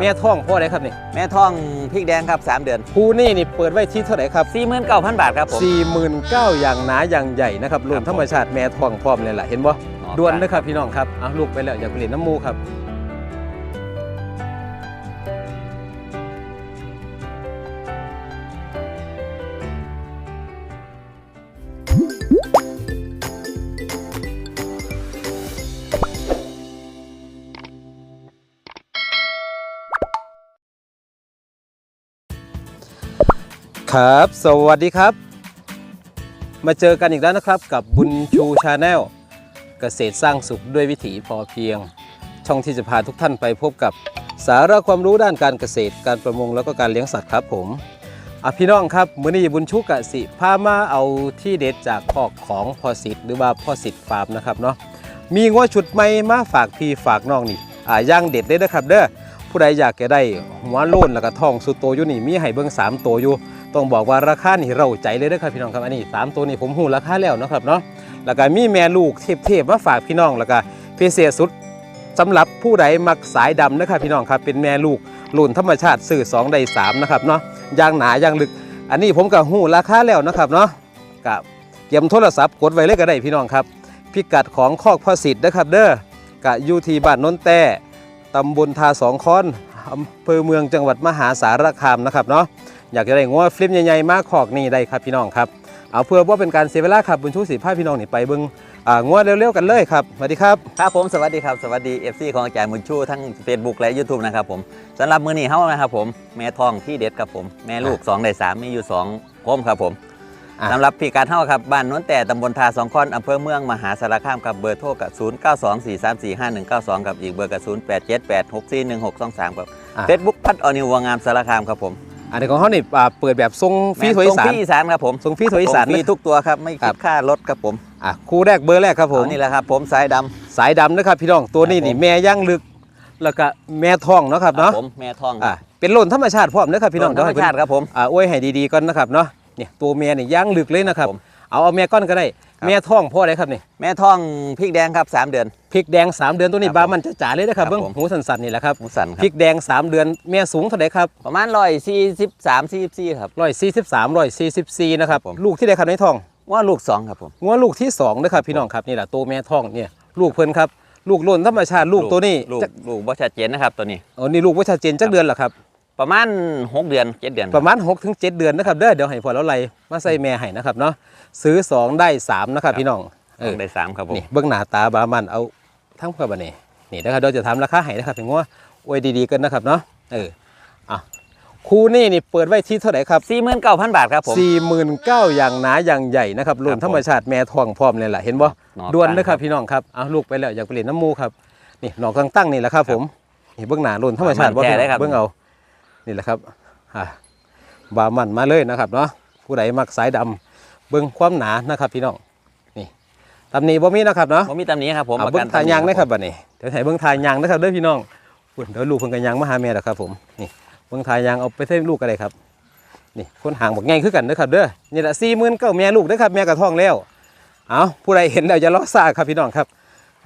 แม่ท้องพ่อได้ครับนี่แม่ท้องพริกแดงครับ 3 เดือนคู่นี่นี่เปิดไว้ที่เท่าไหร่ครับ49,000 บาทครับผม 49,000อย่างหนาอย่างใหญ่นะครับรวมครับผมธรรมชาติแม่ท้องพร้อมเลยล่ะเห็นบ่อ๋อด่วนนะครับพี่น้องครับเอาลูกไปแล้วอย่าไปเล่นน้ำมูครับ ครับ สวัสดีครับ มาเจอกันอีกแล้วนะครับกับบุญชูชาแนลเกษตรสร้างสุขด้วยวิถีพอเพียง ช่องที่จะพาทุกท่านไปพบกับสาระความรู้ด้านการเกษตร การประมงแล้วก็การเลี้ยงสัตว์ครับผมอะพี่น้องครับมื้อนี้บุญชูกะสิพามาเอาที่เด็ดจากคอกของพ่อสิทธิ์หรือว่าพ่อสิทธิ์ฟาร์มนะครับเนาะมีง้วชุดใหม่มาฝากพี่ฝากน้องนี่อ่าย่างเด็ดเลยนะครับเด้อ ผู้ใดอยากจะได้หัวโล้นแล้วก็ทองสุดโตอยู่นี่มีให้เบิ่งสามตัวอยู่ ต้องบอกว่าราคานี่เราใจเลยนะครับพี่น้องครับอันนี้สามตัวนี้ผมหูราคาแล้วนะครับเนาะแล้วก็มีแม่ลูกเทพๆมาฝากพี่น้องแล้วก็พิเศษสุดสำหรับผู้ใดมักสายดำนะครับพี่น้องครับเป็นแม่ลูกรุ่นธรรมชาติสื่อ2ได้3นะครับเนาะยางหนายางลึก อันนี้ผมก็หูราคาแล้วนะครับเนาะกับเตรียมโทรศัพท์กดไว้เลยก็ได้พี่น้องครับ พิกัดของคอกพ่อสิทธิ์นะครับเด้อกะอยู่ที่บ้านนนแต่ ตำบลทาสองค้อนอำเภอเมืองจังหวัดมหาสารคามนะครับเนาะอยากจะได้งัวฟลิปใหญ่ๆมากขอกนี่ได้ครับพี่น้องครับเอาเพื่อว่าเป็นการเสียเวลาครับบุญชูสีผ้าพี่น้องนี่ไปเบิ้งอ่างัวเร็วๆกันเลยครับสวัสดีครับครับผมสวัสดีครับสวัสดี FC ของอาจารย์บุญชูทั้ง Facebook และ YouTube นะครับผมสำหรับมื้อนี้เฮานะครับผมแม่ท้องที่เด็ดครับผมแม่ลูก2ได้3มีอยู่2โคมครับผมอะ สำหรับพี่การเฮาครับบ้านโน้นแต่ตำบลทาสองคอนอำเภอเมืองมหาสารคามครับเบอร์โทรกับ 0924345192 กับอีกเบอร์กับ 0878641623ครับอะเฟซบุ๊กพัดออนิววังงามสารคามครับผม อันนี้ของเขานี่อ่าเปิดแบบทรงฟรีถวยอีสานส่งฟรีอีสานครับผมทรงฟรีถวยอีสานส่งฟรีนะทุกตัวครับไม่ครัคิบดค่ารถครับผมอะคู่แรกเบอร์แรกครับผมเอานี่แหละครับผมสายดำสายดำนะครับพี่น้องตัวนี้ครับผมนี่แม่ย่างลึกแล้วก็แม่ท้องเนาะครับเนาะผมแม่ทองอะเป็นโล่นธรรมชาติพร้อมนะครับพี่น้องธรรมชาติครับผมอ่าอวยให้ดีๆก่อนนะครับเนาะ เนี่ยตัวแม่นี่ย่างลึกเลยนะครับผมเอาเอาแม่ก้อนก็ได้ครับแม่ท้องพ่ออะไรครับนี่แม่ทองพริกแดงครับสามเดือน พริกแดงสามเดือนตัวนี้ครับบามันจะจ๋าเลยนะครับครับเบิ้งผมหูสันๆนี่แหละครับหมูสันครัพริบกแดง 3 เดือนแม่สูงเท่าไหร่ครับประมาณร้อยสี่สิบสามสี่สี่ครับร้อยสี่สิบสามร้อยสี่สิบสี่นะครับผมลูกที่ได้ครับในท้องว่าลูกสองครับผมงัวลูกที่สองนะครับพี่น้องครับนี่แหละตัวแม่ท้องเนี่ยลูกเพิ่นครับลูกล้นธรรมชาติลูกตัวนี้ลูกจักลูกบ่ชัดเจนนะครับตัวนี้อ๋อนี่ลูกว่าชัดเจนจักเดือนเหรอครับ ประมาณหกเดือนเจ็ดเดือน ประมาณ6ถึง7เดือนนะครับเด้อเดี๋ยวให้พอแล้วไล่มาใส่แม่ให้นะครับเนาะซื้อ 2 ได้ 3 นะครับพี่น้องเออได้สามครับผมนี่เบื้องหน้าตาบามันเอาทั้งเพื่อบันนี้นี่นะครับเดี๋ยวจะทำราคาให้นะครับถึงว่าโอ้ยดีๆกันนะครับเนาะเอออะคู่นี่นี่เปิดไว้ที่เท่าไหร่ครับ สี่หมื่นเก้าพันบาทครับผม สี่หมื่นเก้าอย่างหนาอย่างใหญ่นะครับรวมครับผมธรรมชาติแม่ทองพร้อมเลยแหละเห็นบ่หนอด่วนกลางนะครับพี่น้องครับเอาลูกไปแล้วอยากไปเล่นน้ำมูครับนี่หนอกกลางตั้งนี่แหละครับผมนี่เบื้องหน้ารวมธรรมชาติบ่พี่น้องเบื้องเอา นี่แหละครับอะบามันมาเลยนะครับเนาะผู้ใดมักสายดำเบื้องความหนานะครับ พี่น้องนี่ตำหนี้บ่มีนะครับเนาะผมมีตำหนี้ครับผมเอาประเบิ้กังทายางนะครับบัดนี้เดี๋ยวให้เบิ้งทายางนะครับเด้อพี่น้องพุ่นเดี๋ยวลูกเพิ่นกันยางมาหาแม่แล้วครับ ผมนี่เบิ้งทายางเอาไปเท่ลูกกันเลยครับ นี่คนห่างบอกง่ายคือกันนะครับเด้อนี่แหละสี่หมื่นเก้าแม่ลูกเด้อครับแม่กระท้องแล้วเอาผู้ใดเห็นแล้วอย่ารอซ่าครับพี่น้องครับ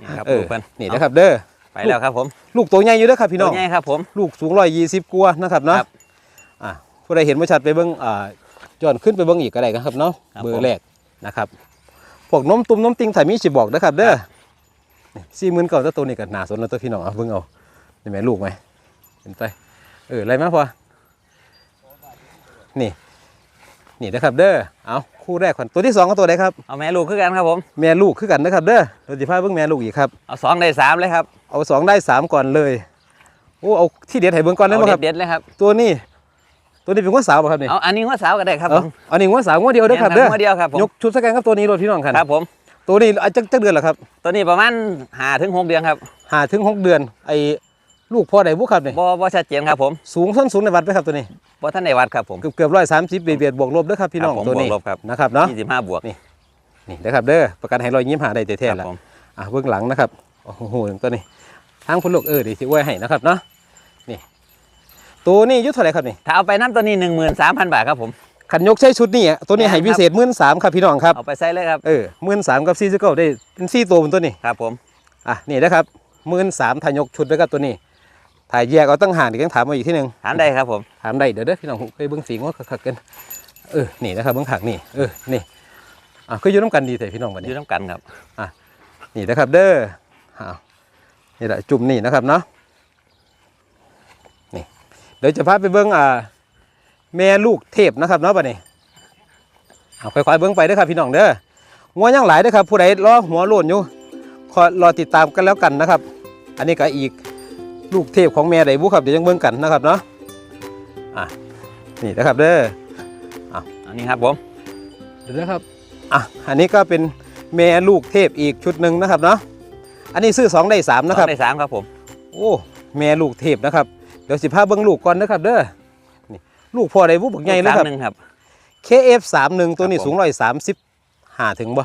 นี่ครับเอลูอกเพิ่นนี่นะครับเด้อ ไปแล้วครับผมลูกตัวใหญ่อยู่เด้อครับพี่น้องตัวใหญ่ครับผมลูกสูงร้อยยี่สิบกว่านะครับเนาะครับอะผู้ใดเห็นไม่ชัดไปเบิ้งอ่าย้อนขึ้นไปเบิ้งอีกก็ได้ครับเนาะครับเบอร์แรกนะครับพวกนมตุ่มนมติงถ่ายมีสิบอกนะครับเด้อสี่หมื่นเก้าตัวนี้ก็น่าสนแล้วตัวพี่น้องเอาเบิ้งเอาเห็นไหมลูกไหมเห็นไปเอออะไรมาพอนี่ นี่นะครับเด้อเอาคู่แรกก่อนตัวที่สองก็ตัวใดครับเอาแม่ลูกคือกันครับผมแม่ลูกคือกันนะครับเด้อเราจะพาเบิ้งแม่ลูกอีกครับเอาสองได้สามเลยครับเอาสองได้สามก่อนเลยโอ้เอาที่เด็ดให้เบิ้งก่อนได้ไหมเอาครับเด็ดๆเลยครับ ตัวนี้ ตัวนี้เป็นงัวสาวป่ะครับนี่เอาอันนี้ว่าสาวก็ได้ครับเอาผมอันนี้งัวสาวงัวเดียวเด้อครับเด้อแม่นเดียวครับผมยกชุดสแกนครับตัวนี้รถพี่น้องคันครับผมตัวนี้อาจจะจักเดือนเหรอครับ ตัวนี้ประมาณหาถึงหกเดือนครับหาถึงหกเดือนไอ้ลูกพ่อใดบุครับนี่บ่บ่ชัดเจนครับผม สูงส้นสูงในวัดไหมครับตัวนี้ บ่ท่านได้วัดครับผมเกือบเกือบร้อยสามสิบเบียดเบียดบวกลบเด้อครับพี่น้องครับผมตัวนี้บวกลบครับนะครับเนาะยี่สิบห้าบวกนี่นี่นะครับเด้อประกันให้รอยยิ้มหาได้แท้คๆรับแล้วผมอะเบื้องหลังนะครับโอ้โหตัวนี้ทางพุ่นลูกเออเดีที่ไว้ให้นะครับเนาะนี่ ตัวนี้อยุทธเท่าไหรครับนี่ถ้าเอาไปน้ำตัวนี้หนึ่งหมื่นสามพันบาทครับผมขันยกใช้ชุดนี้อะตัวนี้ให้พิเศษหมื่นสามครับพี่น้องครับเอาไปใส่เลยครับเออหมื่นสามกับซีซิเกิลได้เป็นซี่ตัวบนตัวนี้ครับผมอะนี่นะครับหมื่นสามทายกชุดไว้กับตัวนี้ ถ่ายแยกเอาตั้งห่างเดี๋ยวยังถามมาอีกที่หนึ่งถามได้ครับผมถามได้เดี๋ยวเด้อพี่น้องเคยเบิ้งสีงว่าคักๆกันเออนี่นะครับเบิ้งขักนี่เออนี่อะก็อยู่น้ำกันดีแต่พี่น้องวันอนี้ยู่น้ำกันครับนี่นะครับเด้ออ้าวนี่แหละจุ่มนี่นะครับเนาะนี่เดี๋ยวจะพาไปเบิ้งอ่าแม่ลูกเทพนะครับเนาะบัดนี้เอาค่อยๆเบิ้งไปเด้อครับพี่น้องเด้องัวยังหลายเด้อครับ ผู้ใดรอหัวโลนอยู่ขอรอติดตามกันแล้วกันนะครับ อันนี้ก็อีก ลูกเทพของแม่ไดบุครับเดี๋ยวยังเบิ้งกันนะครับเนาะอะนี่นะครับเด้ออันนี้ครับผมเดี๋ยวนะครับอะอันนี้ก็เป็นแม่ลูกเทพอีกชุดหนึ่งนะครับเนาะอันนี้ซื้อ2ได้3นะครับสองได้สามครับผมโอ้แม่ลูกเทพนะครับเดี๋ยวสิพาเบิ้งลูกก่อนนะครับเด้อนี่ลูกพ่อได้บุบักใหญ่เลยครับสามหนึ่งครับ KF 3 1ตัวนี้ครับผมสูงร้อยสามสิบห้าถึงบ่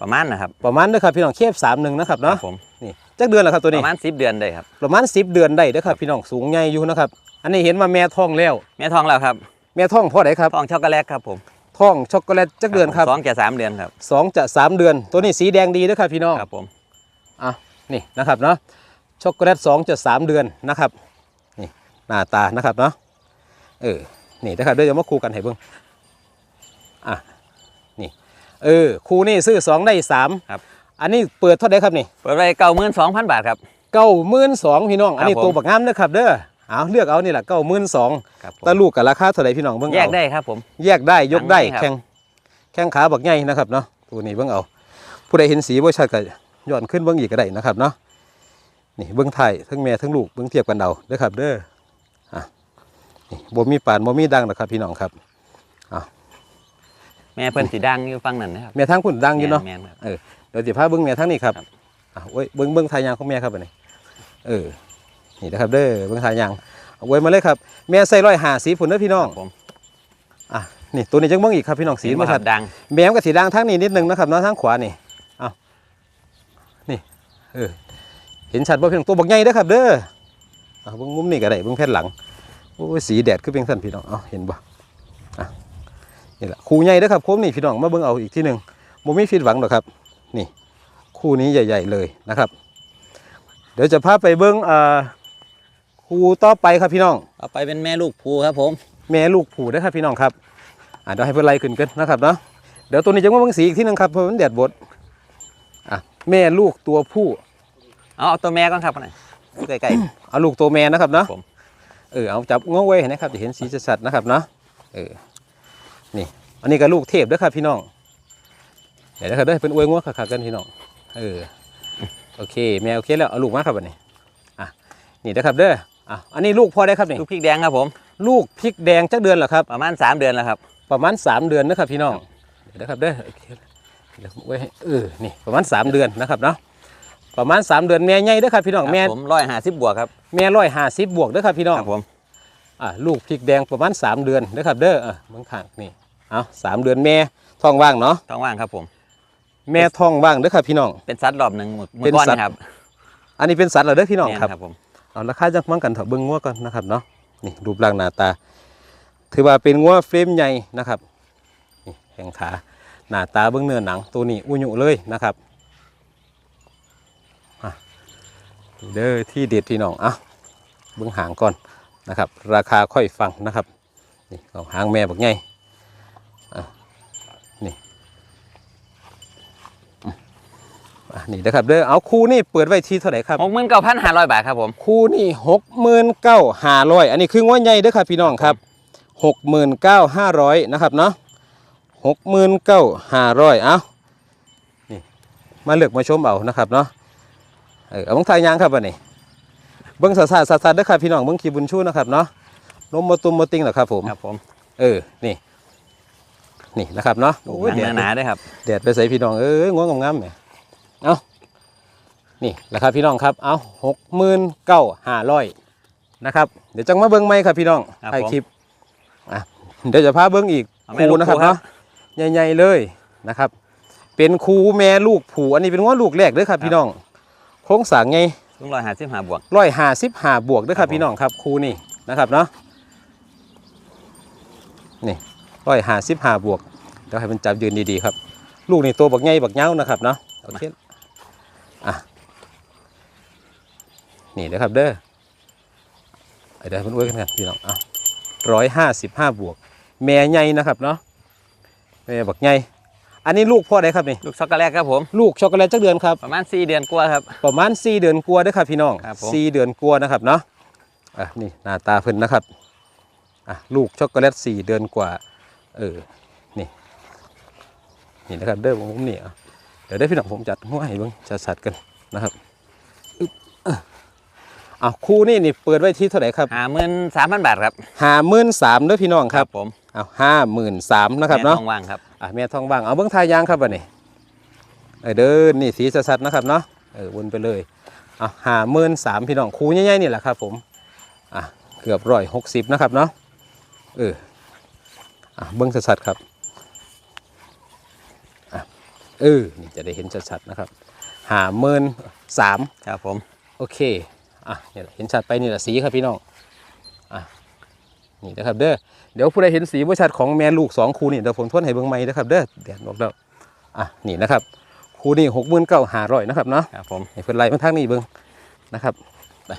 ประมาณนะครับประมาณเด้อครับพี่น้อง KF 3 1นะครับคเนาะรับผม นี่จักเดือนแล้วครับตัวปนี้ ระมาณสิบเดือนได้ครับ ประมาณ10เดือนได้เด้อครับพี่น้องสูงใหญ่อยู่นะครับ อันนี้เห็นว่าแม่ท้องแล้ว แม่ทองแล้วครับแม่ท้องพ่อไหนครับทองช็อกโกแลตครับผมท้องช็อกโกแลตจักเดือนครับสองจะสามเดือนครับสองจะสามเดือน ตัวนี้สีแดงดีเด้อครับพี่น้อง ครับผมอะนี่นะครับเนาะช็อกโกแลตสองจะสามเดือนนะครับนี่หน้าตานะครับเนาะเออนี่นะครับเดี๋ยวจะมาคู่กันให้เบิ่งอะนี่เออคู่นี่ซื้อสองได้สามครับ อันนี้เปิดเท่าไหร่ครับนี่เปิดไว้เก้าหมื่นสองพันบาทครับ เก้าหมื่นสองพี่น้อง อันนี้ครับผมตัวบักงามนะครับเด้อเอาเลือกเอานี่แหละเก้าหมื่นสองครับผมตาลูกกับราคาเท่าไหร่พี่น้องเบิ่งแยเอากได้ครับผม แยกได้ยกได้อันนี้ครับ แข้งแข้งขาบักใหญ่นะครับเนาะตัวนี้เบิ่งเอา ผู้ใดเห็นสีบ่ชัดก็ย้อนขึ้นเบิ่งอีกก็ได้นะครับเนาะนี่เบิ่งไทายทั้งแม่ทั้งลูกเบิ่งเทียบกันเอาเด้อครับเด้ออะนี่บ่มีปานบ่มีดังนะครับพี่น้องครับ แม่เพิ่นสีดังอยู่ฟังนั่นนะครับแม่ทั้งพุ่นดังอยู่เนาะ แม่ครับเดี๋ยวสิพาเบิ่งแม่ทั้งนี้ครับครับอะโอ้ยเบิ่งเบิ่งทายยางของแม่ครับอันนี้เออนี่นะครับเด้อเบิ่งทายยางเอาไว้มาเลยครับแม่ใส่ร้อยห้าสีพุ่นเด้อพี่น้องครับผม อะนี่ตัวนี้จังเบิ่งอีกครับพี่น้องสีเห็นบ่บ่คชัรัดบดังแมวกับสีดังทั้งนี้นิดนึงนะครับเนาะทั้งขวานี่เอานี่เออเห็นชัดบ่เพียงตัวบักใหญ่เด้อครับ เด้อเอาเบิ่งมุมนี้ก็ได้เบิ่งแผ่นหลังโอ้ยสีแดดคือเพียงสั้นพี่น้องเอาเห็นบ่อะนี่แหละคู่ใหญ่เด้อครับโค้มนี่พี่น้องมาเบิ่งเอาอีกทีหนึงบ่มีผิดหวังหรอกครับ นี่ คู่นี้ใหญ่ ๆเลยนะครับ เดี๋ยวจะพาไปเบิ่งอ่าคู่ต่อไปครับพี่น้องเอาไปเป็นแม่ลูกภูครับผม แม่ลูกผูนะครับพี่น้องครับอ่าเดี๋ยวให้เพื่อนไล่ขึ้นกันนะครับเนาะเดี๋ยวตัวนี้จะมาเบิ่งสีอีกที่นึงครับเพราะมันแดดบดอะแม่ลูกตัวผู้เอาเอาตัวแม่ก่อนครับนะใกล้เอาลูกตัวแม่นะครับเนาะผมเออเอาจับงอไว้ให้นะครับจะเห็นสีชัดๆนะครับเนาะเออนี่อันนี้ก็ลูกเทพเด้อครับพี่น้องเดี๋ยวนะครับเด้อเป็นอวยงวขักๆกันพี่น้องเออโอเคแม่โอเคแล้วเอาลูกมาครับอันนี้อะนี่นะครับเด้ออะอันนี้ลูกพอได้ครับนี่ๆลูกพริกแดงครับผม ลูกพริกแดงจักเดือนเหรอครับประมาณสามเดือนแล้วครับ ประมาณ 3 เดือนนะครับพี่น้องเดี๋ยวนะครับเด้อโอเคเดี๋ยวไว้ให้เออนี่ประมาณ 3 เดือนนะครับเนาะประมาณ 3 เดือนแม่ใหญ่เด้อครับพี่น้องแม่ผมร้อยห้าสิบบวกครับแม่ร้อยห้าสิบบวกเด้อครับพี่น้องครับผมอ่าลูกพริกแดงประมาณ 3 เดือนเด้อครับเด้ออะเบื้องข้างนี่เอาสามเดือนแม่ท้องว่างเนาะท้องว่างครับผม แม่ท้องว่างเด้อครับพี่น้อง เป็นสัตว์รอบหนึ่งหมือเป็นก้อนสัตว์นะครับ อันนี้เป็นสัตว์เหรอเด้อพี่น้องแม่ครับครับผมเอาราคาจักมั่งกันเถอะเบิ้งงัวก่อนนะครับเนาะนี่รูปร่างหน้าตา ถือว่าเป็นงัวเฟรมใหญ่นะครับนี่แข้งขาหน้าตาเบิ้งเนื้อหนังตัวนี้อุยุเลยนะครับอะนี่เด้อที่เด็ดพี่น้องอะเบิ้งหางก่อนนะครับ ราคาค่อยฟังนะครับนี่เอาหางแม่บักใหญ่อะนี่อืม อะนี่นะครับเด้อเอาคู่นี่เปิดไว้ที่เท่าไหร่ครับหกหมื่นเก้าพันห้าร้อยบาทครับผม คู่นี่หกหมื่นเก้าห้าร้อยอันนี้คือง้อใหญ่เด้อครับพี่น้องครับหกหมื่นเก้าห้าร้อยนะครับเนาะหกหมื่นเก้าห้าร้อยเอานี่มาเลือกมาชมเอานะครับเนาะเออเอาเบิ้งทายยางครับวันนี้เบิ้งสาสาสาสาเด้อครับพี่น้องเบิ้งขีบุญชูนะครับเนาะนมมาตุมมาติงเหรอครับผมครับผม เออนี่นี่นะครับเนาะหโอ้ยนัแดดงหนาๆด้วยครับ แดดไปใส่พี่น้องเอ้ยง้วงงามๆแหม เอานี่แหละครับพี่น้องครับ เอาหกหมื่นเก้าห้าร้อยนะครับ เดี๋ยวจังมาเบิ้งไหมครับพี่น้องครับถ่ายผมคลิปอะเดี๋ยวจะพาเบิ้งอีกเอาแม่ครูลูกนะครับครูครับเนาะใหญ่ๆเลยนะครับ เป็นครูแม่ลูกผูอันนี้เป็นว่าลูกแรกเด้อครับพี่น้อง โครงสร้างไงลุงร้อยห้าสิบห้าบวกร้อยห้าสิบห้าบวกเด้อคครัรับบผมพี่น้องครับครูนี่นะครับเนาะนี่ร้อยห้าสิบห้าบวกเดี๋ยวให้มันจับยืนดีๆครับ ลูกนี่ตัวบักใหญ่บักเง้านะครับเนาะโอเค อะนี่เด้อครับเด้อเดี๋ยวเพิ่นอวยกันกันพี่น้องอะร้อยห้าสิบห้าบวก แม่ใหญ่นะครับเนาะแม่บักใหญ่อันนี้ลูกพ่อใดครับนี่ลูกช็อกโกแลตครับผมลูกช็อกโกแลตจักเดือนครับประมาณ4เดือนกว่าครับประมาณ4เดือนกลัวาเด้อครับพี่น้องครับผม4เดือนกลัวานะครับเนาะอะนี่หน้าตาเพิ่นนะครับอะลูกช็อกโกแลต4เดือนกว่าเออนี่นี่นะครับเด้อผมนี่อะเดี๋ยวได้พี่น้องผมจัดหัวให้เบิ่งจัดสัดกันนะครับอึ๊บอะอะคู่นี่นี่เปิดไว้ที่เท่าไหร่ครับหาหมื่นสามพันบาทครับห้าหมื่นสามเด้อพี่น้องครับผมเอาห้าหมื่นสามนะครับแม่เนาะทองว่างครับอะแม่ทองว่างเอาเบิ้งทายยางครับบัดนี้เออเดินนี่สีสัดๆนะครับเนาะเออวนไปเลยเอาห้าหมื่นสามพี่น้องคูใหญ่ๆนี่แหละครับผมอะเกือบร้อยหกสิบนะครับเนาะเอออะเบิ้งสัดๆครับอะ เออนี่จะได้เห็นชัดๆนะครับห้าหมื่นสามครับผม โอเคอะเนี่ยเห็นชัดไปนี่แหละสีครับพี่น้องอะนี่นะครับเด้อเดี๋ยวผู้ใดเห็นสีบ่ชัดของแม่ลูกสองคู่นี่เดี๋ยวผมทวนให้เบิ่งใหม่นะครับเด้อแดดออกแล้วอะนี่นะครับคู่นี่หกหมื่นเก้าหาร้อยนะครับเนาะครับผมให้เพิ่นไล่มาทางนี้เบิ่งนะครับไป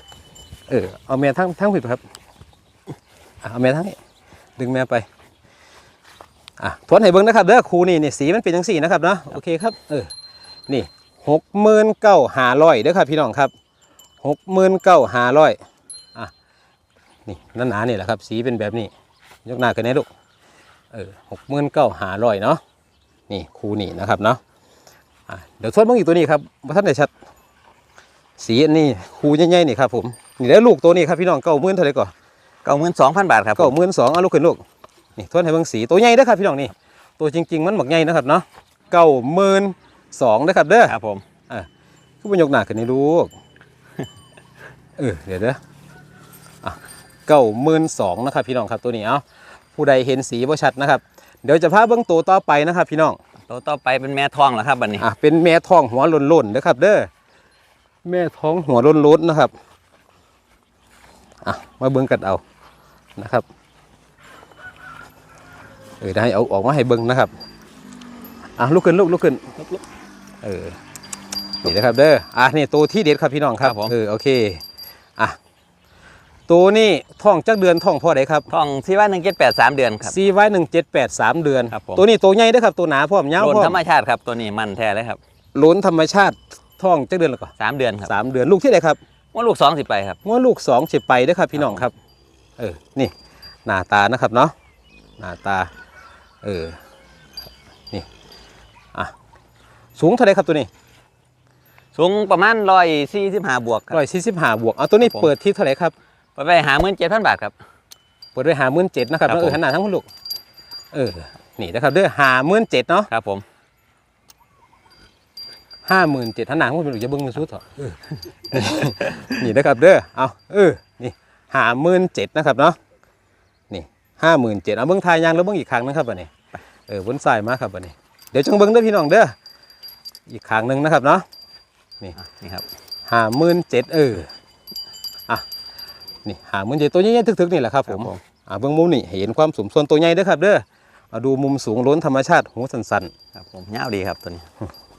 เออเอาแม่ทั้งทั้งผิดครับอะเอาแม่ทั้งนี้ดึงแม่ไป อะทวนให้เบิ่งนะครับเด้อคู่นี่นี่สีมันเป็นจังสี่นะครับเนาะโอเคครับเออนี่หกหมื่นเก้าหาร้อยเด้อครับพี่น้องครับหกหมื่นเก้าหาร้อยอะนี่หนาๆนี่แหละครับ สีเป็นแบบนี้ ยกหน้ากันนะลูกเออหกหมื่นเก้าหาร้อยเนาะนี่คูนี่นะครับเนาะอะเดี๋ยวทวนเบิ่งอีกตัวนี้ครับว่าท่านได้ชัด สีอันนี้คูใหญ่ๆนี่ครับผมนี่แล้วลูกตัวนี้ครับพี่น้องเก้าหมื่นเท่าไหร่ก่อนเก้าหมื่นสองพันบาทครับผเก้ามหมื่นสองเอาลูกขึ้นลูก นี่ทวนให้เบิ่งสีตัวใหญ่เด้อครับพี่น้องนี่ตัวจริง ๆ มันบักใหญ่นะครับเนาะเก้าหมื่นสองนะครับเด้อครับผมคือมันยกหน้าขึ้นนี่ลูกเออเดี๋ยวเด้ออะเก้าหมื่นสองนะครับพี่น้องครับตัวนี้เอาผู้ใดเห็นสีบ่ชัดนะครับ เดี๋ยวจะพาเบิ้งตัวต่อไปนะครับ พี่น้องตัวต่อไปเป็นแม่ทองเหรอครับบัดนี้อะเป็นแม่ท้องหัวโล้นๆนะครับ เด้อแม่ท้องหัวโล้นๆนะครับอะมาเบิ้งกันเอานะครับเออได้เอาออกมาให้เบิ้งนะครับอะลุกขึ้นลูกลุกขึ้นเออนี่นะครับเด้ออะนี่ตัวที่เด็ดครับพี่น้องครับเออโอเคอะตัวนี้ท้องจักเดือนท้องพ่อใดครับทองที่ว่าหนึ่งเจ็ดแปดสามเดือนครับซีไว้หนึ่งเจ็ดแปดสามเดือนครับผมตัวนี้ตัวใหญ่เด้อครับตัวหนาพร้อมยาวโดนพร้อธรมรมชาติครับตัวนี้มันแท้เลยครับล้นธรรมชาติท้องจักเดือนแล้วก็สามเดือนครับสามเดือนลูกที่ไหนครับว่าลูกสองสิไปครับว่าลูกสองสิบไปเด้อครับพี่น้องครับ เออนี่หน้าตานะครับเนาะหน้าตา เออ นี่ อะ สูงเท่าไหรครับตัวนี้ สูงประมาณร้อยสี่สิบห้าบวกครัร้อยสี่สิบห้าบวก เอาตัวนี้ครับผมเปิดที่เท่าไหรครับไปไปหาหมื่นเจ็ดพันบาทครับ เปิดไว้หาหมื่นเจ็ดนะครับครับแล้วเออผมหันหน้าทั้งคุณลูก เออ นี่นะครับเด้อหาหมื่นเจ็ดเนาะ ครับผมห้าหมื่นเจ็ดหันหน้าทั้งคุณลูกจะเบิ้งมือสุดเถอะเออนี่นะครับเด้อ เอาเออ นี่หาหมื่นเจ็ดนะครับเนาะ นี่ห้าหมื่นเจ็ดเอาเบิ้งทายยางแล้วเบิ้งอีกครั้งนะครับบัดนี้ เออบนสายมาครับบัดนี้ เดี๋ยวจังเบิ้งเด้อพี่น้องเด้ออีกครั้งหนึ่งนะครับเนาะอะนี่ครับหาหมื่นเจ็ดเอออะนี่หาหมื่นเจ็ดตัวใหญ่ๆทึกๆนี่แหละครับผมอะเบิ้งมุมนี่ให้เห็นความสมส่วนตัวใหญ่เด้อครับเด้อเอาดูมุมสูงล้นธรรมชาติหูสันๆครับผมเงาวดีครับตัวนี้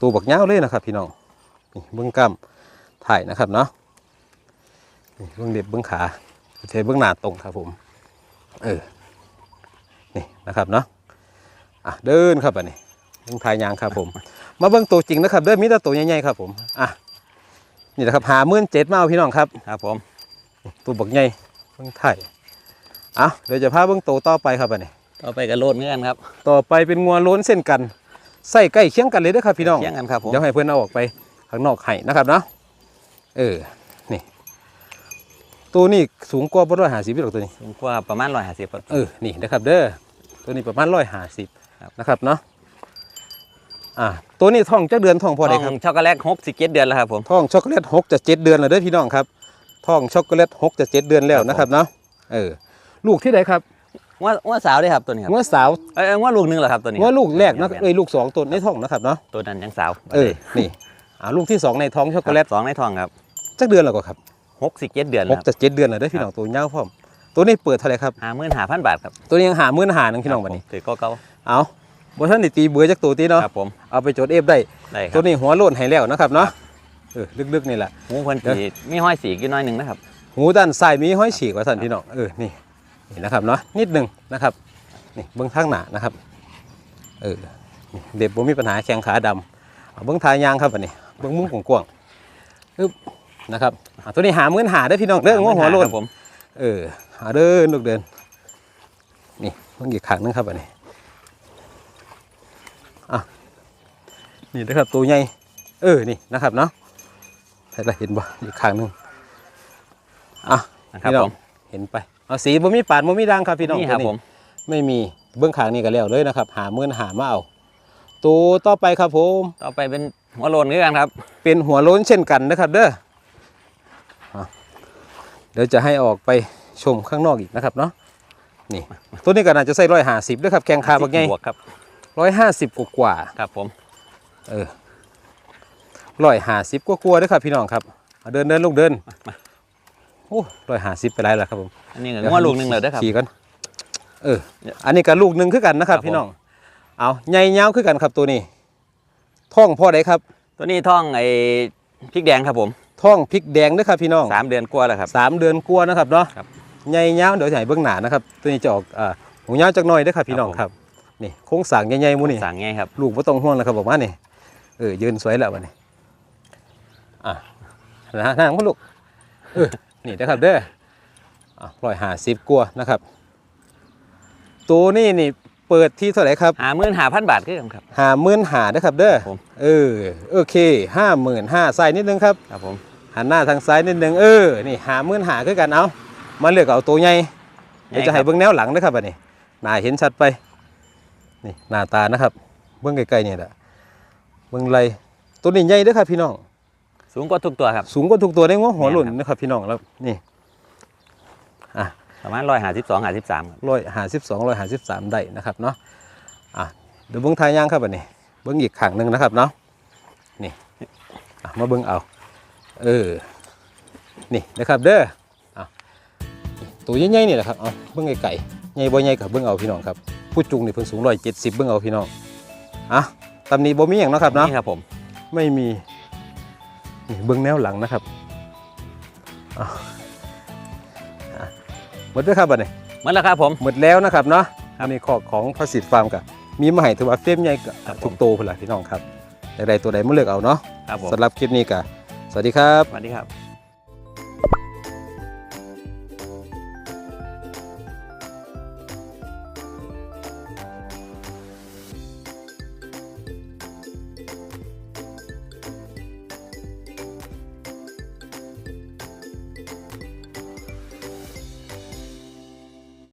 ตัวบักยาวเลยนะครับ พี่น้องนี่เบื้องกล้ามถ่ายนะครับเนาะนี่เบื้องเด็บเบื้องขาเทเบื้องหน้าตรงครับผม เออนี่นะครับเนาะ อะเดินครับอันนี้เบื้องทายยางครับผม มาเบื้องตัวจริงนะครับเดินมีแต่ตัวใหญ่ๆครับผมอะนี่นะครับหามื่นเจ็ดมาเอาพี่น้องครับครับผมตัวบักใหญ่เบื้องถ่ายอะเดี๋ยวจะพาเบื้องตัวต่อไปครับอันนี้ต่อไปกับโลดเงื่อนครับต่อไปเป็นงัวโล้นเส้นกันใส่ใกล้เคียงกันเลยเด้อครับพี่น้องเที่ยงกันครับผมเดี๋ยวให้เพื่อนเอาออกไปข้างนอกให้นะครับเนาะเออนี่ ตัวนี้สูงกว่าบร้อยหาสิบพี่หรอกตัวนี้สูงกว่าประมาณร้อยห้าสิบครับเออนี่นะครับเด้อตัวนี้ประมาณร้อยหาสิบครับ นะครับเนาะอ่าตัวนี้ท้องจักเดือนท้องพอได้ครับทองช็อกโกแลตหกสิบเจ็ดเดือนแล้วครับผมท้องช็อกโกแลตหกจะเจ็ดเดือนแล้วเด้อพี่น้องครับท้องช็อกโกแลตหกจะเจ็ดเดือนแล้วนะครับเนาะเออลูกที่ไหนครับว่าว่าสาวด้วยครับตัวนี้ครับงัวสาวเอ้ยว่าลูกหนึงเหรอครับตัวนี้งัวลูกแรกนะแม่เอ้ยลูกสองตัวในท้องนะครับเนาะตัวนั้นยังสาวเออนี่อ่าลูกที่สองในท้องช็อกโกแลตสองในทองครับจักเดือนแล้วก็ครับหกสิบเจ็ดเดือนหแล้วกจะเจ็ดเดือนแล้วได้อพี่น้องตัวเงาพร้อม ตัวนี้เปิดเท่าไหรครับหาหมื่นหาพันบาทครับตัวนี้ยังหามื่นหาหนึ่งพี่น้องบัดนี้ถือก็เก่าเอาบ่ท่านได้ตีเบื่อจากตัวตีเนาะครับผมเอาไปโจทย์เอฟได้ได้คตัรัวบนี้หัวโล้นให้แล้วนะครับเนาะเออลึกๆนี่แหละหมูเพิ่นสีมีห้อยสีกี่น้อยหนึ่งนะครับหหูด้านซ้ายมีห้อยฉีกว่าท่านพี่น้องเออนี่นี่นะครับเนาะนิดหนึงนะครับนี่เบื้องข้างหน้านะครับเออนี่เด็บบ่มีปัญหาแข้งขาดำเอาเบื้องทายางครับอันนี้เบื้องมุมกว้างๆปึ๊บนะครับอะตัวนี้หาเงินหาได้อพี่น้องเด้องัวหัวโลนครับผม เออ หาเดินลูกเดิน นี่เบิ่งอีกขางหนึงครับอันนี้อะนี่นะครับตัวใหญ่เออนี่นะครับเนาะให้เราเห็นบ่อีกขางหนึงอะนะครับพี่น้ผองมเห็นไปเอาสีบ่มีปาดบ่มีดังครับพี่น้องนี่ครับตัวผมไม่มีเบื้องขางนี่ก็แล้วเลยนะครับ หาเมื่นหามาเอาตัวต่อไปครับผมต่อไปเป็นหัวโลนคือกันครับ เป็นหัวโล้นเช่นกันนะครับ เด้ออะเดี๋ยวจะให้ออกไป ชมข้างนอกอีกนะครับเนาะนี่ตัวนี้ก็น่าจะใส่ร้อยห้าสิบด้วยครับแข้งขาบักไงบวกครับร้อยห้าสิบกว่าครับผมๆเออร้อยห้าสิบกว่าๆด้วยครับพี่น้องครับเอาเดินเดินลูกเดินโอ้ร้อยห้าสิบไปไรแล้วครับผมอันนี้ก็หัวลูกหนึงเลยเด้อครับขี่กันเอออันนี้ก็ลูกหนึ่งคือกันนะครับครับผมพี่น้องเอาใหญ่ยาวคือกันครับตัวนี้ท่องพ่อไดครับ ตัวนี้ท่องไอ้พริกแดงครับผมท่องพริกแดงด้วยครับพี่น้องสามเดือนกว่าแล้วครับสามเดือนกลัวานะครับเนาะครับ ใหญ่ยาวเดี๋ยวจะใหญ่เบื้องหน้านะครับ ตัวนี้จะออกอ่าหูยาวจักหน่อยเด้อครับพี่น้องครับครับนี่โค้งสร้างใหญ่ๆหมูนี่สั่งไงครับลูกไม่ต้องห่วงแล้วครับบอกว่านี่เออยืนสวยแล้ววันนี้อะนะฮะนั่งพ่ลูกเออนี่นะครับเด้ออะร้อยห้าสิบกว่านะครับ ตัวนี้นี่เปิดที่เท่าไหร่ครับ หาหมื่นหาพันบาทคือกันครับหาหมื่นหานะครับเด้อผม เออโอเคห้าหมื่นห้าใส่นิดนึงครับ ครับผม หันหน้าทางซ้ายนิดนึงเออ นี่หามื่นหาคือกันเอา มาเลือกเอาตัวใหญ่เดี๋ยวจะให้เบิ้งแนวหลังนะครับอันนี้หน้าเห็นชัดไปนี่หน้าตานะครับ เบิ้งไกลๆเนี่ยแหละเบิ้งไรตัวนี้ใหญ่เด้อครับพี่น้อง สูงกว่าทุกตัวครับ สูงกว่าทุกตัวได้ง้อหัวหล่นแม่นครับนะครับพี่น้องแล้วนี่ประมาณร้อยหาสิบสองหาสิบสามครับร้อยหาสิบสองร้อยหาสิบสามได้นะครับเนาะอะเดี๋ยวเบิ้งทายย่างครับอันนี้เบิ้งอีกขังหนึ่งนะครับเนาะนี่อะมาเบิ้งเอา เออ นี่นะครับเด้ออะ ตัวใหญ่ๆนี่แหละครับเอาเบิ้งไก่ใหญ่บ่ใหญ่กับเบิ้งเอาพี่น้องครับผู้จุงนี่เพิ่นสูงร้อยเจ็ดสิบเบิ้งเอาพี่น้องอะตำหนี้บ่มีอย่างเนาะครับเนาะนี่ครับผมไม่มีนี่เบิ้งแนวหลังนะครับอะอะหมดด้วยครับบัดนี้หมดแล้วครับผมหมดแล้วนะครับเนาะครับอันนี้ขอของพระสิทธิ์ฟาร์มกับมีมาให้ถือว่าเฟรมใหญ่กับครับผมทุกโตวพุ่นล่ะพี่น้องครับใดๆตัวใดมาเลือกเอาเนาะครับผมสำหรับคลิปนี้กับสวัสดีครับ สวัสดีครับ